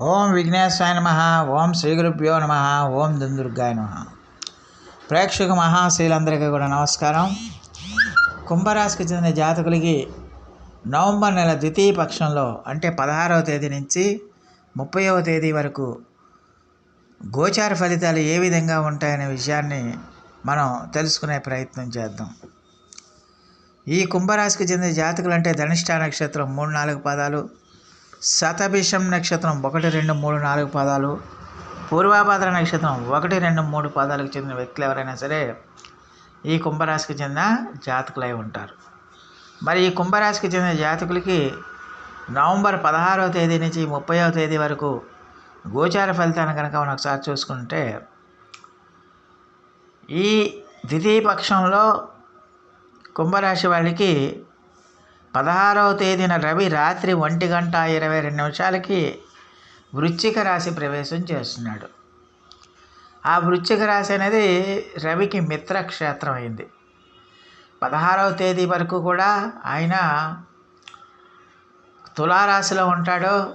ఓం విఘ్నేశ్వరాయ నమ ఓం శ్రీ గురుభ్యో నమ ఓం దుందుర్గాయ నమ. ప్రేక్షక మహాశీలందరికీ కూడా నమస్కారం. కుంభరాశికి చెందిన జాతకులకి నవంబర్ నెల ద్వితీయ పక్షంలో అంటే పదహారవ తేదీ నుంచి ముప్పైవ తేదీ వరకు గోచార ఫలితాలు ఏ విధంగా ఉంటాయనే విషయాన్ని మనం తెలుసుకునే ప్రయత్నం చేద్దాం. ఈ కుంభరాశికి చెందిన జాతకులు అంటే ధనిష్ట నక్షత్రం మూడు నాలుగు పదాలు శతభిషం నక్షత్రం ఒకటి రెండు మూడు నాలుగు పదాలు. పూర్వాభాద్ర నక్షత్రం ఒకటి రెండు మూడు పదాలకు చెందిన వ్యక్తులు ఎవరైనా సరే ఈ కుంభరాశికి చెందిన జాతకులై ఉంటారు. మరి ఈ కుంభరాశికి చెందిన జాతకులకి నవంబర్ పదహారవ తేదీ నుంచి ముప్పైవ తేదీ వరకు గోచార ఫలితాన్ని కనుక మనం ఒకసారి చూసుకుంటే ఈ ద్వితీయ పక్షంలో కుంభరాశి వాళ్ళకి పదహారవ తేదీన రవి రాత్రి ఒంటి గంట ఇరవై రెండు నిమిషాలకి వృశ్చిక రాశి ప్రవేశం చేస్తున్నాడు. ఆ వృశ్చిక రాశి అనేది రవికి మిత్రక్షేత్రం అయింది. పదహారవ తేదీ వరకు కూడా ఆయన తులారాశిలో ఉంటాడు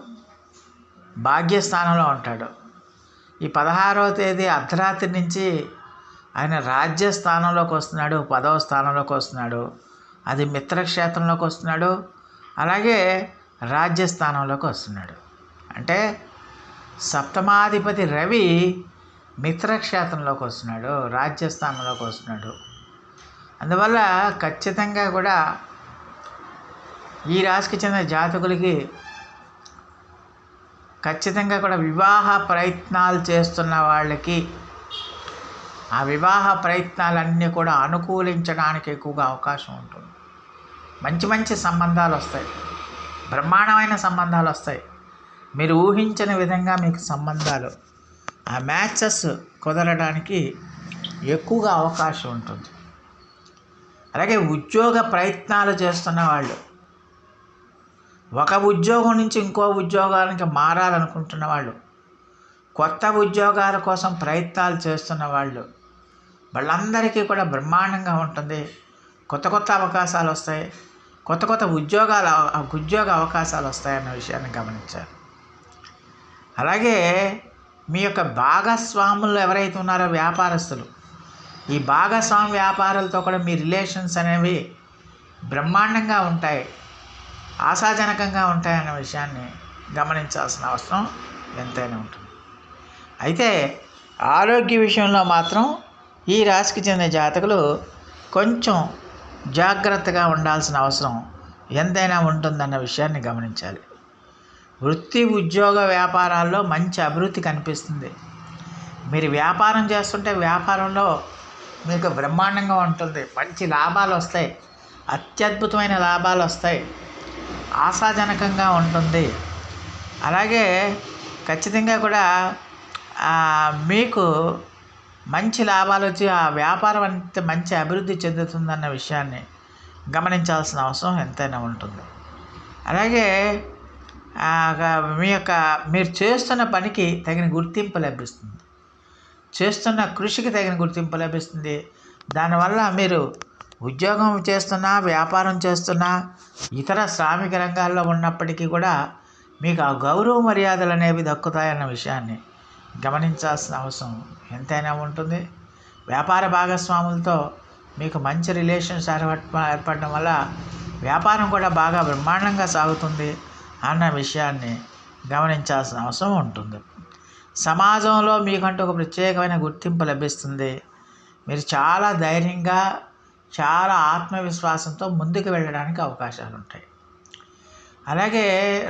భాగ్యస్థానంలో ఉంటాడు. ఈ పదహారవ తేదీ అర్ధరాత్రి నుంచి ఆయన రాజ్యస్థానంలోకి వస్తున్నాడు పదవ స్థానంలోకి వస్తున్నాడు. అది మిత్రక్షేత్రంలోకి వస్తున్నాడు. అలాగే రాజ్యస్థానంలోకి వస్తున్నాడు. అంటే సప్తమాధిపతి రవి మిత్రక్షేత్రంలోకి వస్తున్నాడు రాజ్యస్థానంలోకి వస్తున్నాడు. అందువల్ల ఖచ్చితంగా కూడా ఈ రాశికి చెందిన జాతకులకి ఖచ్చితంగా కూడా వివాహ ప్రయత్నాలు చేస్తున్న వాళ్ళకి ఆ వివాహ ప్రయత్నాలన్నీ కూడా అనుకూలించడానికి ఎక్కువగా అవకాశం ఉంటుంది. మంచి మంచి సంబంధాలు వస్తాయి. బ్రహ్మాండమైన సంబంధాలు వస్తాయి. మీరు ఊహించిన విధంగా మీకు సంబంధాలు ఆ మ్యాచెస్ కుదరడానికి ఎక్కువగా అవకాశం ఉంటుంది. అలాగే ఉద్యోగ ప్రయత్నాలు చేస్తున్న వాళ్ళు ఒక ఉద్యోగం నుంచి ఇంకో ఉద్యోగానికి మారాలనుకుంటున్న వాళ్ళు కొత్త ఉద్యోగాల కోసం ప్రయత్నాలు చేస్తున్న వాళ్ళు వాళ్ళందరికీ కూడా బ్రహ్మాండంగా ఉంటుంది. కొత్త కొత్త అవకాశాలు వస్తాయి. కొత్త కొత్త ఉద్యోగాల ఉద్యోగ అవకాశాలు వస్తాయన్న విషయాన్ని గమనించారు. అలాగే మీ యొక్క భాగస్వాములు ఎవరైతే ఉన్నారో వ్యాపారస్తులు ఈ భాగస్వామి వ్యాపారాలతో కూడా మీ రిలేషన్స్ అనేవి బ్రహ్మాండంగా ఉంటాయి ఆశాజనకంగా ఉంటాయన్న విషయాన్ని గమనించాల్సిన అవసరం ఎంతైనా ఉంటుంది. అయితే ఆరోగ్య విషయంలో మాత్రం ఈ రాశికి చెందిన జాతకులు కొంచెం జాగ్రత్తగా ఉండాల్సిన అవసరం ఎంతైనా ఉంటుందన్న విషయాన్ని గమనించాలి. వృత్తి ఉద్యోగ వ్యాపారాల్లో మంచి అభివృద్ధి కనిపిస్తుంది. మీరు వ్యాపారం చేస్తుంటే వ్యాపారంలో మీకు బ్రహ్మాండంగా ఉంటుంది. మంచి లాభాలు వస్తాయి. అత్యద్భుతమైన లాభాలు వస్తాయి. ఆశాజనకంగా ఉంటుంది. అలాగే ఖచ్చితంగా కూడా మీకు మంచి లాభాలు వచ్చి ఆ వ్యాపారం అంత మంచి అభివృద్ధి చెందుతుందన్న విషయాన్ని గమనించాల్సిన అవసరం ఎంతైనా ఉంటుంది. అలాగే మీ యొక్క మీరు చేస్తున్న పనికి తగిన గుర్తింపు లభిస్తుంది. చేస్తున్న కృషికి తగిన గుర్తింపు లభిస్తుంది. దానివల్ల మీరు ఉద్యోగం చేస్తున్నా వ్యాపారం చేస్తున్నా ఇతర శ్రామిక రంగాల్లో ఉన్నప్పటికీ కూడా మీకు ఆ గౌరవ మర్యాదలు అనేవి దక్కుతాయన్న విషయాన్ని గమనించాల్సిన అవసరం ఎంతైనా ఉంటుంది. వ్యాపార భాగస్వాములతో మీకు మంచి రిలేషన్స్ ఏర్పడడం వల్ల వ్యాపారం కూడా బాగా బ్రహ్మాండంగా సాగుతుంది అన్న విషయాన్ని గమనించాల్సిన అవసరం ఉంటుంది. సమాజంలో మీకంటూ ఒక ప్రత్యేకమైన గుర్తింపు లభిస్తుంది. మీరు చాలా ధైర్యంగా చాలా ఆత్మవిశ్వాసంతో ముందుకు వెళ్ళడానికి అవకాశాలు ఉంటాయి అలాగే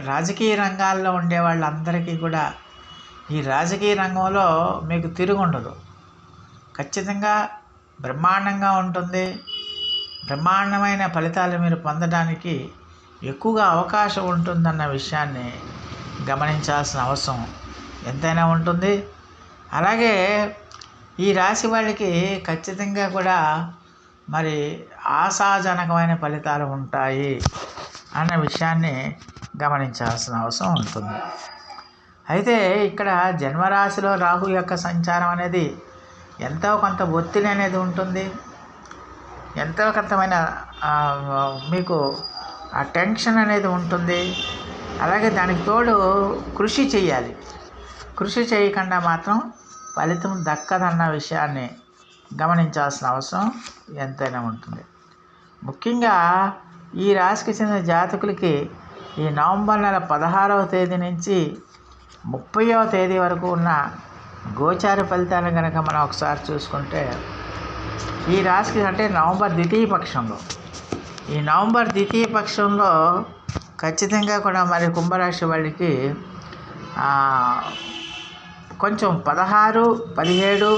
రాజకీయ రంగాల్లో ఉండే వాళ్ళందరికీ కూడా ఈ రాజకీయ రంగంలో మీకు తిరుగుండదు. ఖచ్చితంగా బ్రహ్మాండంగా ఉంటుంది. బ్రహ్మాండమైన ఫలితాలు మీరు పొందడానికి ఎక్కువగా అవకాశం ఉంటుందన్న విషయాన్ని గమనించాల్సిన అవసరం ఎంతైనా ఉంటుంది. అలాగే ఈ రాశి వాళ్ళకి ఖచ్చితంగా కూడా మరి ఆశాజనకమైన ఫలితాలు ఉంటాయి అన్న విషయాన్ని గమనించాల్సిన అవసరం ఉంటుంది. అయితే ఇక్కడ జన్మరాశిలో రాహు యొక్క సంచారం అనేది ఎంతో కొంత ఒత్తిడి అనేది ఉంటుంది. ఎంతో కొంతమైన మీకు ఆ టెన్షన్ అనేది ఉంటుంది. అలాగే దానికి తోడు కృషి చేయాలి. కృషి చేయకుండా మాత్రం ఫలితం దక్కదన్న విషయాన్ని గమనించాల్సిన అవసరం ఎంతైనా ఉంటుంది. ముఖ్యంగా ఈ రాశికి చెందిన జాతకులకి ఈ నవంబర్ నెల పదహారవ తేదీ నుంచి ముప్పైవ తేదీ వరకు ఉన్న గోచార ఫలితాలను కనుక మనం ఒకసారి చూసుకుంటే ఈ రాశికి అంటే నవంబర్ ద్వితీయ పక్షంలో. ఈ నవంబర్ ద్వితీయ పక్షంలో ఖచ్చితంగా కూడా మరి కుంభరాశి వాళ్ళకి కొంచెం పదహారు పదిహేడు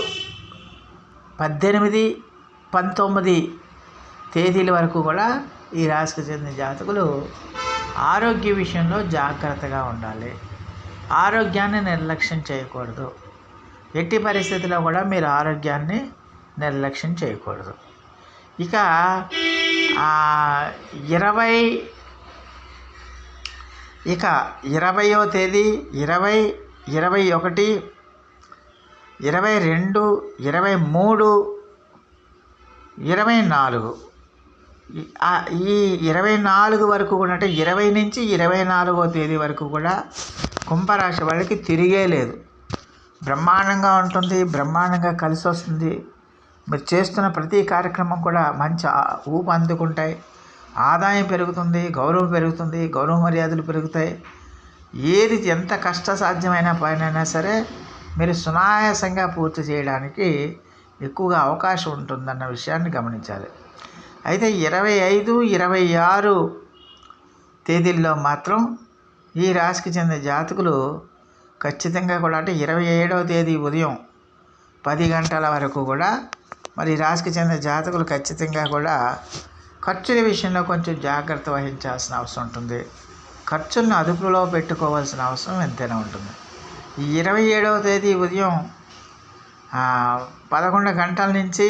పద్దెనిమిది పంతొమ్మిది తేదీల వరకు కూడా ఈ రాశికి చెందిన జాతకులు ఆరోగ్య విషయంలో జాగ్రత్తగా ఉండాలి. ఆరోగ్యాన్ని నిర్లక్ష్యం చేయకూడదు. ఎట్టి పరిస్థితుల్లో కూడా మీరు ఆరోగ్యాన్ని నిర్లక్ష్యం చేయకూడదు. ఇక ఇరవై ఇక ఇరవయో తేదీ ఇరవై ఇరవై ఒకటి ఇరవై రెండు ఇరవై మూడు ఇరవై నాలుగు. ఈ- ఇరవై నాలుగు వరకు కూడా అంటే ఇరవై నుంచి ఇరవై నాలుగో తేదీ వరకు కూడా కుంభరాశి వాళ్ళకి తిరిగే లేదు. బ్రహ్మాండంగా ఉంటుంది బ్రహ్మాండంగా కలిసి వస్తుంది. మీరు చేస్తున్న ప్రతి కార్యక్రమం కూడా మంచి ఊపు అందుకుంటాయి. ఆదాయం పెరుగుతుంది గౌరవం పెరుగుతుంది గౌరవ మర్యాదలు పెరుగుతాయి. ఏది ఎంత కష్ట సాధ్యమైన పనైనా సరే మీరు సునాయాసంగా పూర్తి చేయడానికి ఎక్కువగా అవకాశం ఉంటుందన్న విషయాన్ని గమనించాలి. అయితే ఇరవై ఐదు ఇరవై ఆరు తేదీల్లో మాత్రం ఈ రాశికి చెందిన జాతకులు ఖచ్చితంగా కూడా అంటే ఇరవై ఏడవ తేదీ ఉదయం పది గంటల వరకు కూడా మరి రాశికి చెందిన జాతకులు ఖచ్చితంగా కూడా ఖర్చుల విషయంలో కొంచెం జాగ్రత్త వహించాల్సిన అవసరం ఉంటుంది. ఖర్చులను అదుపులో పెట్టుకోవాల్సిన అవసరం ఎంతైనా ఉంటుంది. ఈ ఇరవై ఏడవ తేదీ ఉదయం పదకొండు గంటల నుంచి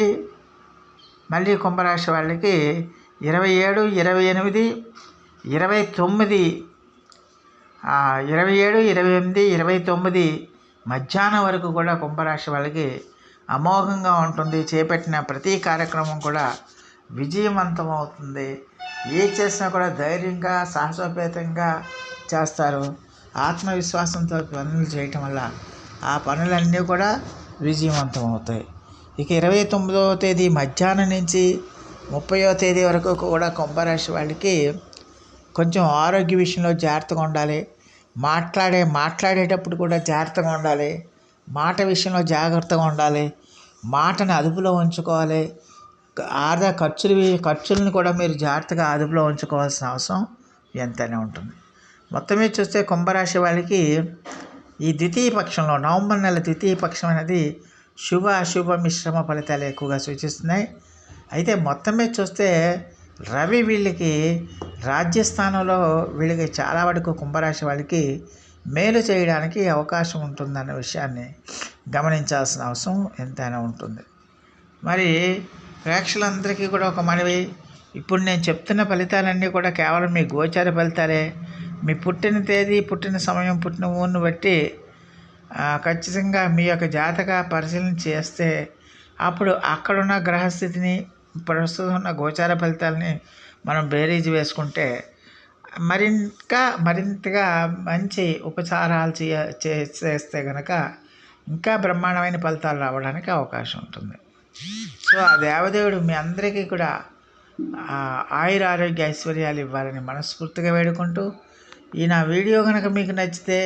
మళ్ళీ కుంభరాశి వాళ్ళకి ఇరవై ఏడు ఇరవై ఎనిమిది ఇరవై తొమ్మిది ఇరవై ఏడు ఇరవై ఎనిమిది ఇరవై తొమ్మిది మధ్యాహ్నం వరకు కూడా కుంభరాశి వాళ్ళకి అమోఘంగా ఉంటుంది. చేపట్టిన ప్రతి కార్యక్రమం కూడా విజయవంతం అవుతుంది. ఏ చేసినా కూడా ధైర్యంగా సాహసోపేతంగా చేస్తారు. ఆత్మవిశ్వాసంతో పనులు చేయటం వల్ల ఆ పనులన్నీ కూడా విజయవంతం అవుతాయి. ఇక ఇరవై తొమ్మిదవ తేదీ మధ్యాహ్నం నుంచి ముప్పైవ తేదీ వరకు కూడా కుంభరాశి వాళ్ళకి కొంచెం ఆరోగ్య విషయంలో జాగ్రత్తగా ఉండాలి. మాట్లాడే మాట్లాడేటప్పుడు కూడా జాగ్రత్తగా ఉండాలి. మాట విషయంలో జాగ్రత్తగా ఉండాలి. మాటను అదుపులో ఉంచుకోవాలి. ఆదా ఖర్చులు ఖర్చులను కూడా మీరు జాగ్రత్తగా అదుపులో ఉంచుకోవాల్సిన అవసరం ఎంతనే ఉంటుంది. మొత్తం మీద చూస్తే కుంభరాశి వాళ్ళకి ఈ ద్వితీయ పక్షంలో నవంబర్ నెల ద్వితీయ పక్షం అనేది శుభ అశుభ మిశ్రమ ఫలితాలు ఎక్కువగా సూచిస్తున్నాయి. అయితే మొత్తం మీద చూస్తే రవి వీళ్ళకి రాజ్యస్థానంలో వీళ్ళకి చాలా వరకు కుంభరాశి వాళ్ళకి మేలు చేయడానికి అవకాశం ఉంటుందన్న విషయాన్ని గమనించాల్సిన అవసరం ఎంతైనా ఉంటుంది. మరి ప్రేక్షకులందరికీ కూడా ఒక మనవి. ఇప్పుడు నేను చెప్తున్న ఫలితాలన్నీ కూడా కేవలం మీ గోచార ఫలితాలే. మీ పుట్టిన తేదీ పుట్టిన సమయం పుట్టిన ఊరిని బట్టి ఖచ్చితంగా మీ యొక్క జాతక పరిశీలన చేస్తే అప్పుడు అక్కడున్న గ్రహస్థితిని ప్రస్తుతం ఉన్న గోచార ఫలితాలని మనం బేరీజ్ వేసుకుంటే మరింత మరింతగా మంచి ఉపచారాలు చేయ చే- చేస్తే కనుక ఇంకా బ్రహ్మాండమైన ఫలితాలు రావడానికి అవకాశం ఉంటుంది. సో ఆ దేవదేవుడు మీ అందరికీ కూడా ఆయుర ఆరోగ్య ఐశ్వర్యాలు ఇవ్వాలని మనస్ఫూర్తిగా వేడుకుంటూ ఈ నా వీడియో కనుక మీకు నచ్చితే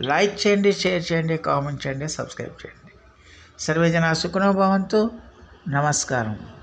లైక్ చేయండి షేర్ చేయండి కామెంట్ చేయండి సబ్స్క్రైబ్ చేయండి. సర్వేజన సుఖనో భవంతు. నమస్కారం.